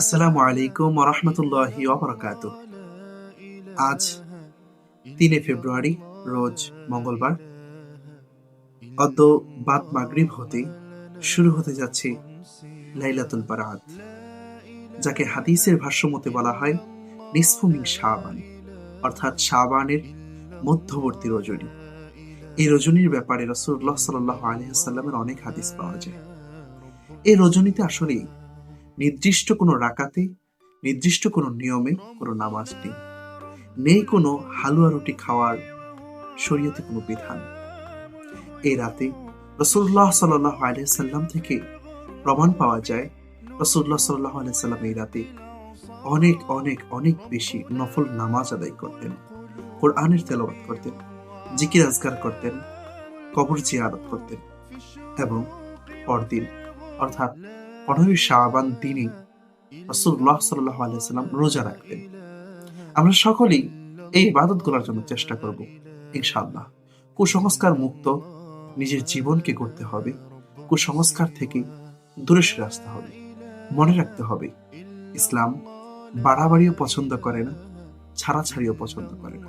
আসসালামু আলাইকুম ওবরাকাত আজ তিনে ফেব্রুয়ারি, রোজ মঙ্গলবার। অদ্য বাদ মাগরিব হতে শুরু হতে যাচ্ছে লাইলাতুল যাকে হাদিসের ভাষ্যমতে বলা হয় নিসফুমিন শাহবান অর্থাৎ শাহবানের মধ্যবর্তী রজনী। এই রজনীর ব্যাপারে রসুল্লাহ সাল্লাহ আলহিহাল্লামের অনেক হাদিস পাওয়া যায়। এই রজনীতে আসলে নির্দিষ্ট কোনো রাকাতে, নির্দিষ্ট কোনো নিয়মে কোনো নামাজ নেই। নেই কোনো হালুয়া রুটি খাওয়ার শরীয়তে কোনো বিধান এই রাতে রসুল্লাহ সাল্লাহ আলহাম থেকে প্রমাণ পাওয়া যায় রসুল্লাহ সাল্লাহ আলাইসাল্লাম এই রাতে অনেক অনেক অনেক বেশি নফল নামাজ আদায় করতেন, কোরআনের তেলাওয়াত করতেন, জিকির আজগার করতেন, কবর জিয়ারত করতেন এবং পরদিন, অর্থাৎ পনেরোই শাহবান দিনে রসুল্লাহ সাল্লাহ আলাইসাল্লাম রোজা রাখলেন আমরা সকলেই এই ইবাদতগুলার জন্য চেষ্টা করব ইনশাল্লাহ কুসংস্কার মুক্ত নিজের জীবনকে করতে হবে, কুসংস্কার থেকে দূরে সরে আসতে হবে, মনে রাখতে হবে, ইসলাম বাড়াবাড়িও পছন্দ করে না ছাড়া ছাড়িও পছন্দ করে না।